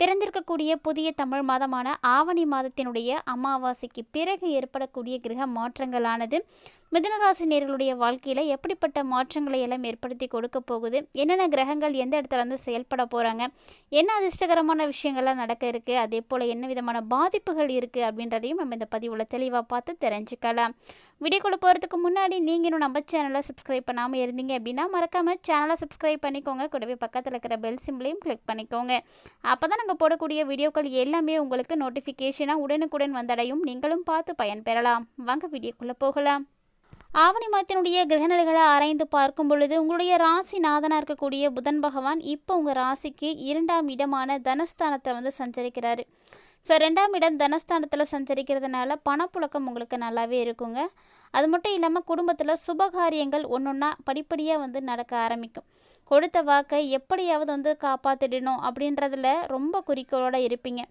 பிறந்திருக்கக்கூடிய புதிய தமிழ் மாதமான ஆவணி மாதத்தினுடைய அமாவாசைக்கு பிறகு ஏற்படக்கூடிய கிரக மாற்றங்களானது மிதுனராசி நேர்களுடைய வாழ்க்கையில் எப்படிப்பட்ட மாற்றங்களை எல்லாம் ஏற்படுத்தி கொடுக்க போகுது? என்னென்ன கிரகங்கள் எந்த இடத்துல வந்து செயல்பட போகிறாங்க என்ன அதிர்ஷ்டகரமான விஷயங்கள்லாம் நடக்க இருக்குது அதே போல் என்ன விதமான பாதிப்புகள் இருக்குது அப்படின்றதையும் நம்ம இந்த பதிவில் தெளிவாக பார்த்து தெரிஞ்சுக்கலாம். வீடியோக்குள்ளே போகிறதுக்கு முன்னாடி நீங்களும் நம்ம சேனலை சப்ஸ்கிரைப் பண்ணாமல் இருந்தீங்க அப்படின்னா மறக்காமல் சேனலை சப்ஸ்கிரைப் பண்ணிக்கோங்க. கூடவே பக்கத்தில் இருக்கிற பெல் சிம்பிளையும் கிளிக் பண்ணிக்கோங்க. அப்போ தான் நாங்கள் போடக்கூடிய வீடியோக்கள் எல்லாமே உங்களுக்கு நோட்டிஃபிகேஷனாக உடனுக்குடன் வந்தடையும். நீங்களும் பார்த்து பயன்பெறலாம். வாங்க வீடியோக்குள்ளே போகலாம். ஆவணி மாதத்தினுடைய கிரகநிலைகளை ஆராய்ந்து பார்க்கும் பொழுது உங்களுடைய ராசி நாதனாக இருக்கக்கூடிய புதன் பகவான் இப்போ உங்கள் ராசிக்கு இரண்டாம் இடமான தனஸ்தானத்தை வந்து சஞ்சரிக்கிறாரு. ஸோ ரெண்டாம் இடம் தனஸ்தானத்தில் சஞ்சரிக்கிறதுனால பணப்புழக்கம் உங்களுக்கு நல்லாவே இருக்குங்க. அது மட்டும் இல்லாமல் குடும்பத்தில் சுபகாரியங்கள் ஒன்று ஒன்றா படிப்படியாக வந்து நடக்க ஆரம்பிக்கும். கொடுத்த வாக்கை எப்படியாவது வந்து காப்பாற்றிடணும் அப்படின்றதுல ரொம்ப குறிக்கோளோடு இருப்பீங்க.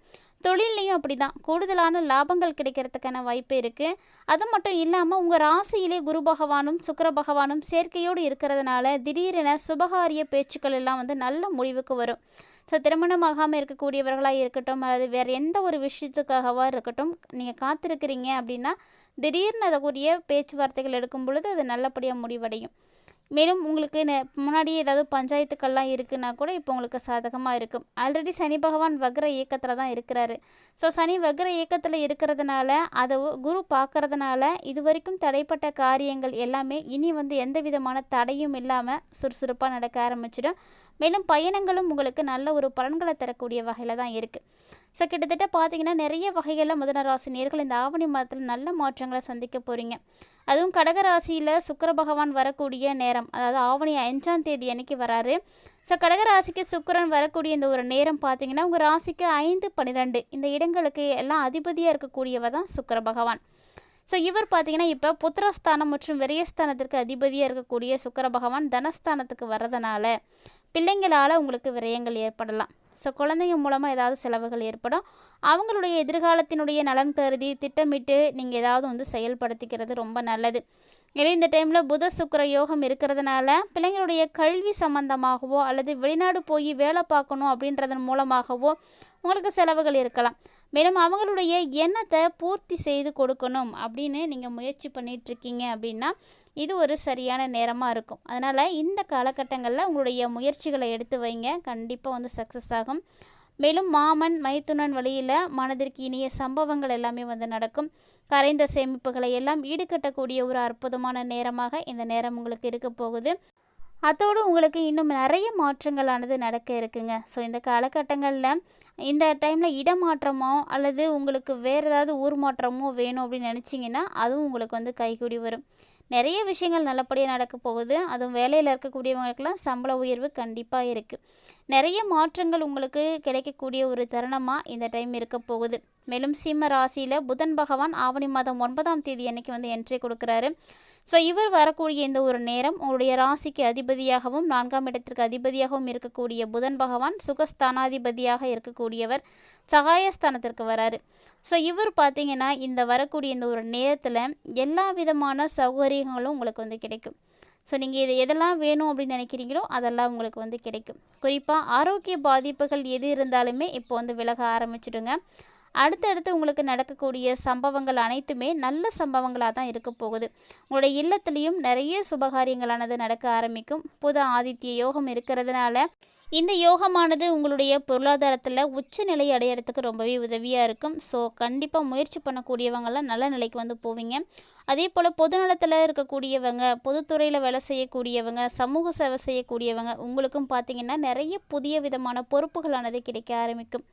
தொழிலையும் அப்படி தான் கூடுதலான லாபங்கள் கிடைக்கிறதுக்கான வாய்ப்பு இருக்குது அது மட்டும் இல்லாமல் உங்கள் ராசியிலே குரு பகவானும் சுக்கர பகவானும் சேர்க்கையோடு இருக்கிறதுனால திடீரென சுபகாரிய பேச்சுக்கள் எல்லாம் வந்து நல்ல முடிவுக்கு வரும். ஸோ திருமணமாகாமல் இருக்கக்கூடியவர்களாக இருக்கட்டும் அல்லது வேறு எந்த ஒரு விஷயத்துக்காகவா இருக்கட்டும் நீங்கள் காத்திருக்கிறீங்க அப்படின்னா திடீர்னு அதற்குரிய பேச்சுவார்த்தைகள் எடுக்கும் பொழுது அது நல்லபடியாக முடிவடையும். மேலும் உங்களுக்கு முன்னாடியே ஏதாவது பஞ்சாயத்துக்கள்லாம் இருக்குன்னா கூட இப்போ உங்களுக்கு சாதகமாக இருக்கும். ஆல்ரெடி சனி பகவான் வக்ர இயக்கத்தில் தான் இருக்கிறாரு. ஸோ சனி வக்ர இயக்கத்தில் இருக்கிறதுனால அதை குரு பார்க்கறதுனால இது வரைக்கும் தடைப்பட்ட காரியங்கள் எல்லாமே இனி வந்து எந்த விதமான தடையும் இல்லாமல் சுறுசுறுப்பாக நடக்க ஆரம்பிச்சிடும். மேலும் பயணங்களும் உங்களுக்கு நல்ல ஒரு பலன்களை தரக்கூடிய வகையில் தான் இருக்குது ஸோ கிட்டத்தட்ட பார்த்தீங்கன்னா நிறைய வகைகளில் முதன ராசி நேர்கள் இந்த ஆவணி மாதத்தில் நல்ல மாற்றங்களை சந்திக்க போகிறீங்க அதுவும் கடகராசியில் சுக்கர பகவான் வரக்கூடிய நேரம் அதாவது ஆவணி அஞ்சாம் தேதி அன்னைக்கு வராரு. ஸோ கடகராசிக்கு சுக்கரன் வரக்கூடிய இந்த ஒரு நேரம் பார்த்தீங்கன்னா உங்கள் ராசிக்கு ஐந்து பன்னிரெண்டு இந்த இடங்களுக்கு எல்லாம் அதிபதியாக இருக்கக்கூடியவர் தான் சுக்கர பகவான். ஸோ இவர் பார்த்தீங்கன்னா இப்போ புத்திரஸ்தானம் மற்றும் விரயஸ்தானத்திற்கு அதிபதியாக இருக்கக்கூடிய சுக்கர பகவான் தனஸ்தானத்துக்கு வர்றதுனால பிள்ளைங்களால் உங்களுக்கு விரயங்கள் ஏற்படலாம். ஸோ குழந்தைங்க மூலமாக ஏதாவது செலவுகள் ஏற்படும். அவங்களுடைய எதிர்காலத்தினுடைய நலன் கருதி திட்டமிட்டு நீங்கள் ஏதாவது வந்து செயல்படுத்திக்கிறது ரொம்ப நல்லது. இல்லை இந்த டைமில் புத சுக்கர யோகம் இருக்கிறதுனால பிள்ளைங்களுடைய கல்வி சம்பந்தமாகவோ அல்லது வெளிநாடு போய் வேலை பார்க்கணும் அப்படின்றதன் மூலமாகவோ உங்களுக்கு செலவுகள் இருக்கலாம். மேலும் அவங்களுடைய எண்ணத்தை பூர்த்தி செய்து கொடுக்கணும் அப்படின்னு நீங்கள் முயற்சி பண்ணிகிட்ருக்கீங்க அப்படின்னா இது ஒரு சரியான நேரமாக இருக்கும். அதனால் இந்த காலகட்டங்களில் உங்களுடைய முயற்சிகளை எடுத்து வைங்க. கண்டிப்பாக வந்து சக்ஸஸ் ஆகும். மேலும் மாமன் மைத்துனன் வழியில் மனதிற்கு இனிய சம்பவங்கள் எல்லாமே வந்து நடக்கும். கரைந்த சேமிப்புகளை எல்லாம் ஈடுகட்டக்கூடிய ஒரு அற்புதமான நேரமாக இந்த நேரம் உங்களுக்கு இருக்க போகுது. அதோடு உங்களுக்கு இன்னும் நிறைய மாற்றங்களானது நடக்க இருக்குங்க. ஸோ இந்த காலகட்டங்களில் இந்த டைமில் இடமாற்றமோ அல்லது உங்களுக்கு வேறு ஏதாவது ஊர் மாற்றமோ வேணும் அப்படின்னு நினச்சிங்கன்னா அதுவும் உங்களுக்கு வந்து கைகூடி வரும். நிறைய விஷயங்கள் நல்லபடியாக நடக்க போகுது. அதுவும் வேலையில் இருக்கக்கூடியவங்களுக்கெல்லாம் சம்பள உயர்வு கண்டிப்பாக இருக்குது நிறைய மாற்றங்கள் உங்களுக்கு கிடைக்கக்கூடிய ஒரு தருணமாக இந்த டைம் இருக்க போகுது. மேலும் சிம்ம ராசியில் புதன் பகவான் ஆவணி மாதம் ஒன்பதாம் தேதி அன்னைக்கு வந்து என்ட்ரி கொடுக்குறாரு. ஸோ இவர் வரக்கூடிய இந்த ஒரு நேரம் உங்களுடைய ராசிக்கு அதிபதியாகவும் நான்காம் இடத்திற்கு அதிபதியாகவும் இருக்கக்கூடிய புதன் பகவான் சுகஸ்தானாதிபதியாக இருக்கக்கூடியவர் சகாயஸ்தானத்திற்கு வராரு. ஸோ இவர் பார்த்தீங்கன்னா இந்த வரக்கூடிய இந்த ஒரு நேரத்தில் எல்லா விதமான சௌகரியங்களும் உங்களுக்கு வந்து கிடைக்கும். ஸோ நீங்கள் இது எதெல்லாம் வேணும் அப்படின்னு நினைக்கிறீங்களோ அதெல்லாம் உங்களுக்கு வந்து கிடைக்கும். குறிப்பாக ஆரோக்கிய பாதிப்புகள் எது இருந்தாலுமே இப்போ வந்து விலக ஆரம்பிச்சிடுங்க. அடுத்தடுத்து உங்களுக்கு நடக்கக்கூடிய சம்பவங்கள் அனைத்துமே நல்ல சம்பவங்களாக தான் இருக்க போகுது. உங்களுடைய இல்லத்துலேயும் நிறைய சுபகாரியங்களானது நடக்க ஆரம்பிக்கும். புது ஆதித்ய யோகம் இருக்கிறதுனால இந்த யோகமானது உங்களுடைய பொருளாதாரத்தில் உச்ச நிலை அடையிறதுக்கு ரொம்பவே உதவியாக இருக்கும். ஸோ கண்டிப்பாக முயற்சி பண்ணக்கூடியவங்களாம் நல்ல நிலைக்கு வந்து போவீங்க. அதே போல் பொதுநலத்தில் இருக்கக்கூடியவங்க பொதுத்துறையில் வேலை செய்யக்கூடியவங்க சமூக சேவை செய்யக்கூடியவங்க உங்களுக்கும் பார்த்திங்கன்னா நிறைய புதிய விதமான பொறுப்புகளானது கிடைக்க ஆரம்பிக்கும்.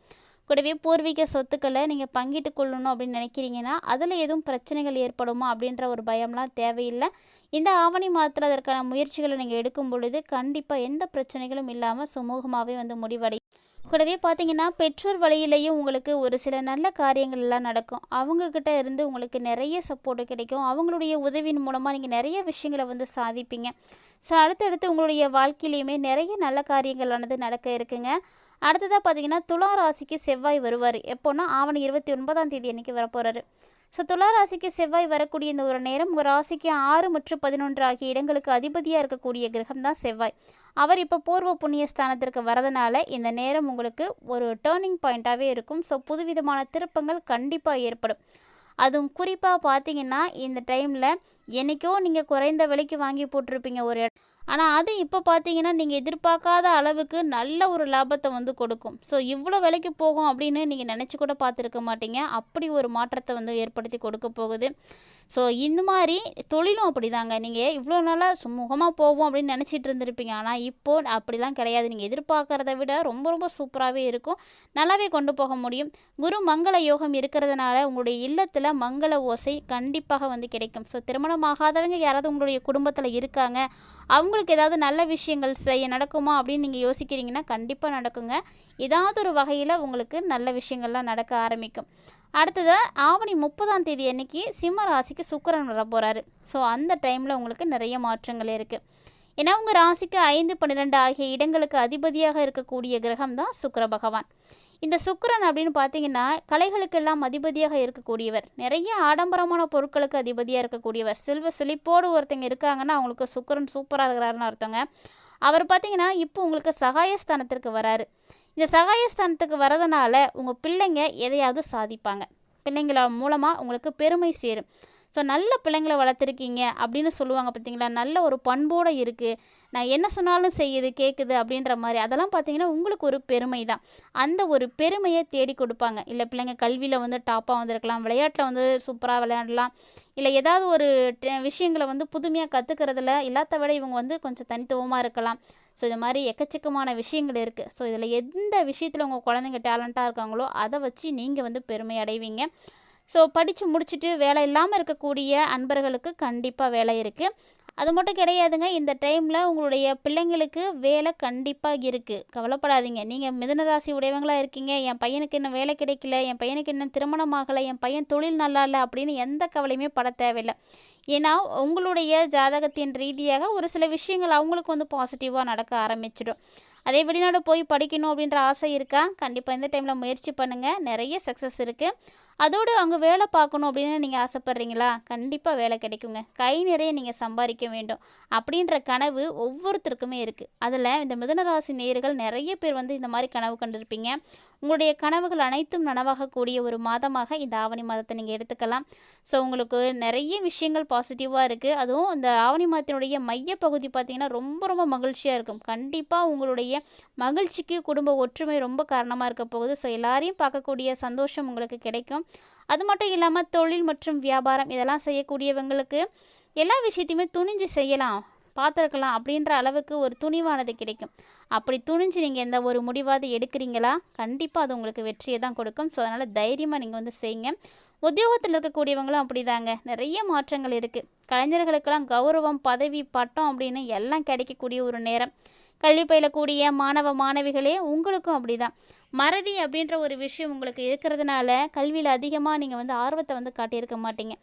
கூடவே பூர்வீக சொத்துக்களை நீங்கள் பங்கிட்டு கொள்ளணும் அப்படின்னு நினைக்கிறீங்கன்னா அதில் எதுவும் பிரச்சனைகள் ஏற்படுமா அப்படின்ற ஒரு பயம்லாம் தேவையில்லை. இந்த ஆவணி மாதத்தில் அதற்கான முயற்சிகளை நீங்கள் எடுக்கும் பொழுது கண்டிப்பாக எந்த பிரச்சனைகளும் இல்லாமல் சுமூகமாகவே வந்து முடிவடை கூடவே பார்த்தீங்கன்னா பெற்றோர் வழியிலையும் உங்களுக்கு ஒரு சில நல்ல காரியங்கள் எல்லாம் நடக்கும். அவங்கக்கிட்ட இருந்து உங்களுக்கு நிறைய சப்போர்ட்டு கிடைக்கும். அவங்களுடைய உதவியின் மூலமாக நீங்கள் நிறைய விஷயங்களை வந்து சாதிப்பீங்க. ஸோ அடுத்தடுத்து உங்களுடைய வாழ்க்கையிலையுமே நிறைய நல்ல காரியங்களானது நடக்க இருக்குங்க. அடுத்ததாக பார்த்தீங்கன்னா துலா ராசிக்கு செவ்வாய் வருவார். எப்போன்னா ஆவணி இருபத்தி ஒன்பதாம் தேதி அன்றைக்கி வரப்போகிறாரு ஸோ துலா ராசிக்கு செவ்வாய் வரக்கூடிய இந்த ஒரு நேரம் உங்கள் ராசிக்கு ஆறு மற்றும் பதினொன்று ஆகிய இடங்களுக்கு அதிபதியாக இருக்கக்கூடிய கிரகம் தான் செவ்வாய். அவர் இப்போ பூர்வ புண்ணிய ஸ்தானத்திற்கு வரதுனால இந்த நேரம் உங்களுக்கு ஒரு டேர்னிங் பாயிண்ட்டாகவே இருக்கும். ஸோ புதுவிதமான திருப்பங்கள் கண்டிப்பாக ஏற்படும். அதுவும் குறிப்பாக பார்த்தீங்கன்னா இந்த டைமில் என்றைக்கோ நீங்கள் குறைந்த விலைக்கு வாங்கி போட்டிருப்பீங்க ஒரு இடம் ஆனால் அது இப்போ பார்த்தீங்கன்னா நீங்கள் எதிர்பார்க்காத அளவுக்கு நல்ல ஒரு லாபத்தை வந்து கொடுக்கும். ஸோ இவ்வளோ விலைக்கு போகும் அப்படின்னு நீங்கள் நினச்சி கூட பார்த்துருக்க மாட்டீங்க. அப்படி ஒரு மாற்றத்தை வந்து ஏற்படுத்தி கொடுக்க போகுது. ஸோ இந்த மாதிரி தொழிலும் அப்படி தாங்க நீங்கள் இவ்வளோ நாளாக சுமூகமாக போவோம் அப்படின்னு நினச்சிட்டு இருந்திருப்பீங்க. ஆனால் இப்போது அப்படிலாம் கிடையாது. நீங்கள் எதிர்பார்க்குறத விட ரொம்ப ரொம்ப சூப்பராகவே இருக்கும். நல்லாவே கொண்டு போக முடியும். குரு மங்கள யோகம் இருக்கிறதுனால உங்களுடைய இல்லத்தில் மங்கள ஓசை கண்டிப்பாக வந்து கிடைக்கும். ஸோ திருமணம் திருமணமாகாதவங்க யாராவது உங்களுடைய குடும்பத்தில் இருக்காங்க அவங்களுக்கு ஏதாவது நல்ல விஷயங்கள் செய்ய நடக்குமா அப்படின்னு நீங்கள் யோசிக்கிறீங்கன்னா கண்டிப்பாக நடக்குங்க. ஏதாவது ஒரு வகையில் உங்களுக்கு நல்ல விஷயங்கள்லாம் நடக்க ஆரம்பிக்கும். அடுத்ததாக ஆவணி முப்பதாம் தேதி அன்னைக்கு சிம்ம ராசிக்கு சுக்கரன் வர போகிறாரு ஸோ அந்த டைமில் உங்களுக்கு நிறைய மாற்றங்கள் இருக்குது ஏன்னா உங்கள் ராசிக்கு ஐந்து பன்னிரெண்டு ஆகிய இடங்களுக்கு அதிபதியாக இருக்கக்கூடிய கிரகம் தான் சுக்கர பகவான். இந்த சுக்கரன் அப்படின்னு பார்த்தீங்கன்னா கலைகளுக்கெல்லாம் அதிபதியாக இருக்கக்கூடியவர். நிறைய ஆடம்பரமான பொருட்களுக்கு அதிபதியாக இருக்கக்கூடியவர். செல்வ செழிப்போடு ஒருத்தங்க இருக்காங்கன்னா அவங்களுக்கு சுக்கரன் சூப்பராக இருக்கிறாருன்னு அர்த்தங்க. அவர் பார்த்தீங்கன்னா இப்போ உங்களுக்கு சகாயஸ்தானத்திற்கு வராரு. இந்த சகாயஸ்தானத்துக்கு வரதுனால உங்கள் பிள்ளைங்க எதையாவது சாதிப்பாங்க. பிள்ளைங்கள மூலமாக உங்களுக்கு பெருமை சேரும். ஸோ நல்ல பிள்ளைங்களை வளர்த்துருக்கீங்க அப்படின்னு சொல்லுவாங்க பார்த்தீங்களா? நல்ல ஒரு பண்போடு இருக்குது நான் என்ன சொன்னாலும் செய்யுது கேட்குது அப்படின்ற மாதிரி. அதெல்லாம் பார்த்தீங்கன்னா உங்களுக்கு ஒரு பெருமை தான். அந்த ஒரு பெருமையை தேடி கொடுப்பாங்க. இல்லை பிள்ளைங்க கல்வியில் வந்து டாப்பாக வந்திருக்கலாம் விளையாட்டில் வந்து சூப்பராக விளையாடலாம். இல்லை ஏதாவது ஒரு விஷயங்களை வந்து புதுமையாக கற்றுக்கிறதுல இல்லாத விட இவங்க வந்து கொஞ்சம் தனித்துவமாக இருக்கலாம். ஸோ இது மாதிரி எக்கச்சக்கமான விஷயங்கள் இருக்குது ஸோ இதில் எந்த விஷயத்தில் உங்கள் குழந்தைங்க டேலண்ட்டாக இருக்காங்களோ அதை வச்சு நீங்கள் வந்து பெருமை அடைவீங்க. ஸோ படித்து முடிச்சுட்டு வேலை இல்லாமல் இருக்கக்கூடிய அன்பர்களுக்கு கண்டிப்பாக வேலை இருக்குது அது மட்டும் கிடையாதுங்க இந்த டைமில் உங்களுடைய பிள்ளைங்களுக்கு வேலை கண்டிப்பாக இருக்குது கவலைப்படாதீங்க. நீங்கள் மிதனராசி உடையவங்களாக இருக்கீங்க. என் பையனுக்கு இன்னும் வேலை கிடைக்கல என் பையனுக்கு இன்னும் திருமணம் ஆகலை என் பையன் தொழில் நல்லா இல்லை அப்படின்னு எந்த கவலையுமே பட தேவையில்லை. ஏன்னா உங்களுடைய ஜாதகத்தின் ரீதியாக ஒரு சில விஷயங்கள் அவங்களுக்கு வந்து பாசிட்டிவாக நடக்க ஆரம்பிச்சிடும். அதே வெளிநாடு போய் படிக்கணும் அப்படின்ற ஆசை இருக்கா? கண்டிப்பாக இந்த டைமில் முயற்சி பண்ணுங்கள் நிறைய சக்ஸஸ் இருக்குது அதோடு அங்கே வேலை பார்க்கணும் அப்படின்னு நீங்கள் ஆசைப்பட்றீங்களா? கண்டிப்பாக வேலை கிடைக்குங்க. கை நிறைய நீங்கள் சம்பாதிக்க வேண்டும். அப்படின்ற கனவு ஒவ்வொருத்தருக்குமே இருக்குது அதில் இந்த மிதனராசி நேர்கள் நிறைய பேர் வந்து இந்த மாதிரி கனவு கண்டிருப்பீங்க. உங்களுடைய கனவுகள் அனைத்தும் நனவாகக்கூடிய ஒரு மாதமாக இந்த ஆவணி மாதத்தை நீங்கள் எடுத்துக்கலாம். ஸோ உங்களுக்கு நிறைய விஷயங்கள் பாசிட்டிவாக இருக்குது அதுவும் இந்த ஆவணி மாதத்தினுடைய மையப்பகுதி பார்த்திங்கன்னா ரொம்ப ரொம்ப மகிழ்ச்சியாக இருக்கும். கண்டிப்பாக உங்களுடைய மகிழ்ச்சிக்கு குடும்ப ஒற்றுமை ரொம்ப காரணமாக இருக்க போகுது. ஸோ எல்லாரையும் பார்க்கக்கூடிய சந்தோஷம் உங்களுக்கு கிடைக்கும். அது மட்டும் இல்லாமல் தொழில் மற்றும் வியாபாரம் இதெல்லாம் செய்யக்கூடியவங்களுக்கு எல்லா விஷயத்தையுமே துணிஞ்சு செய்யலாம் பார்த்துருக்கலாம் அப்படின்ற அளவுக்கு ஒரு துணிவானது கிடைக்கும். அப்படி துணிஞ்சு நீங்கள் எந்த ஒரு முடிவாவது எடுக்கிறீங்களா? கண்டிப்பாக அது உங்களுக்கு வெற்றியை தான் கொடுக்கும். ஸோ அதனால் தைரியமாக நீங்கள் வந்து செய்யுங்க உத்தியோகத்தில் இருக்கக்கூடியவங்களும் அப்படிதாங்க. நிறைய மாற்றங்கள் இருக்குது கலைஞர்களுக்கெல்லாம் கௌரவம் பதவி பட்டம் அப்படின்னு எல்லாம் கிடைக்கக்கூடிய ஒரு நேரம். கல்வி பயிலக்கூடிய மாணவ மாணவிகளே உங்களுக்கும் அப்படிதான். மறதி அப்படின்ற ஒரு விஷயம் உங்களுக்கு இருக்கிறதுனால கல்வியில் அதிகமாக நீங்கள் வந்து ஆர்வத்தை வந்து காட்டியிருக்க மாட்டீங்க.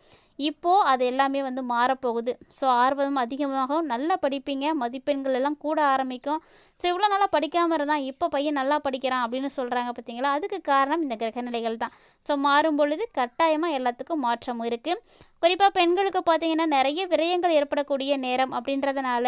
இப்போது அது எல்லாமே வந்து மாறப்போகுது. ஸோ ஆர்வம் அதிகமாகும் நல்லா படிப்பீங்க. மதிப்பெண்கள் எல்லாம் கூட ஆரம்பிக்கும். ஸோ இவ்வளோ நல்லா படிக்காமல் இருந்தால் இப்போ பையன் நல்லா படிக்கிறான் அப்படின்னு சொல்கிறாங்க பார்த்தீங்களா அதுக்கு காரணம் இந்த கிரகநிலைகள் தான். ஸோ மாறும் பொழுது கட்டாயமாக எல்லாத்துக்கும் மாற்றம் இருக்குது குறிப்பாக பெண்களுக்கு பார்த்தீங்கன்னா நிறைய விரயங்கள் ஏற்படக்கூடிய நேரம் அப்படின்றதுனால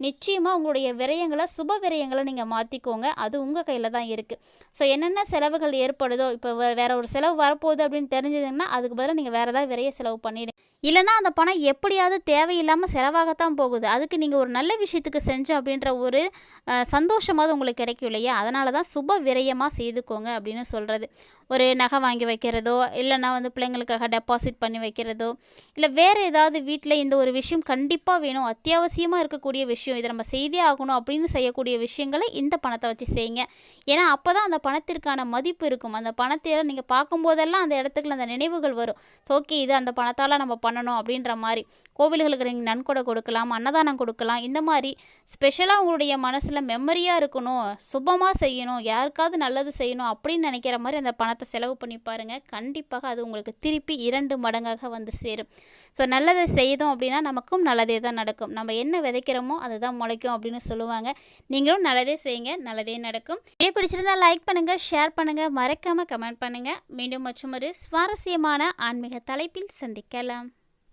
நிச்சயமாக உங்களுடைய விரயங்களை சுப விரயங்களை நீங்கள் மாற்றிக்கோங்க அது உங்கள் கையில் தான் இருக்குது ஸோ என்னென்ன செலவுகள் ஏற்படுதோ இப்போ வேறு ஒரு செலவு வரப்போகுது அப்படின்னு தெரிஞ்சதுன்னா அதுக்கு பதிலாக நீங்கள் வேறு ஏதாவது விரைய செலவு பண்ணிவிடுங்க இல்லைனா அந்த பணம் எப்படியாவது தேவையில்லாமல் செலவாகத்தான் போகுது. அதுக்கு நீங்கள் ஒரு நல்ல விஷயத்துக்கு செஞ்சோம் அப்படின்ற ஒரு சந்தோஷமாவது உங்களுக்கு கிடைக்கும் இல்லையா? அதனால தான் சுப விரயமாக செய்துக்கோங்க அப்படின்னு சொல்கிறது ஒரு நகை வாங்கி வைக்கிறதோ இல்லைனா வந்து பிள்ளைங்களுக்காக டெபாசிட் பண்ணி வைக்கிறதோ இல்லை வேறு ஏதாவது வீட்டில் இந்த ஒரு விஷயம் கண்டிப்பாக வேணும். அத்தியாவசியமாக இருக்கக்கூடிய விஷயம் விஷயம் இதை நம்ம செய்தே ஆகணும் அப்படின்னு செய்யக்கூடிய விஷயங்களை இந்த பணத்தை வச்சு செய்யுங்க. ஏன்னா அப்போ தான் அந்த பணத்திற்கான மதிப்பு இருக்கும். அந்த பணத்தை நீங்கள் பார்க்கும்போதெல்லாம் அந்த இடத்துக்குள்ள அந்த நினைவுகள் வரும். ஓகே இது அந்த பணத்தால் நம்ம பண்ணணும் அப்படின்ற மாதிரி. கோவில்களுக்கு நீங்கள் நன்கொடை கொடுக்கலாம் அன்னதானம் கொடுக்கலாம். இந்த மாதிரி ஸ்பெஷலாக உங்களுடைய மனசில் மெமரியாக இருக்கணும். சுபமாக செய்யணும். யாருக்காவது நல்லது செய்யணும் அப்படின்னு நினைக்கிற மாதிரி அந்த பணத்தை செலவு பண்ணி பாருங்கள் கண்டிப்பாக அது உங்களுக்கு திருப்பி இரண்டு மடங்காக வந்து சேரும். ஸோ நல்லதை செய்தோம் அப்படின்னா நமக்கும் நல்லதே தான் நடக்கும். நம்ம என்ன விதைக்கிறோமோ அதை அதுதான் முளைக்கும் அப்படின்னு சொல்லுவாங்க. நீங்களும் நல்லதே செய்யுங்க நல்லதே நடக்கும். வீடியோ பிடிச்சிருந்தா லைக் பண்ணுங்கள் ஷேர் பண்ணுங்கள் மறக்காமல் கமெண்ட் பண்ணுங்கள் மீண்டும் மற்றும் ஒரு சுவாரஸ்யமான ஆன்மீக தலைப்பில் சந்திக்கலாம்.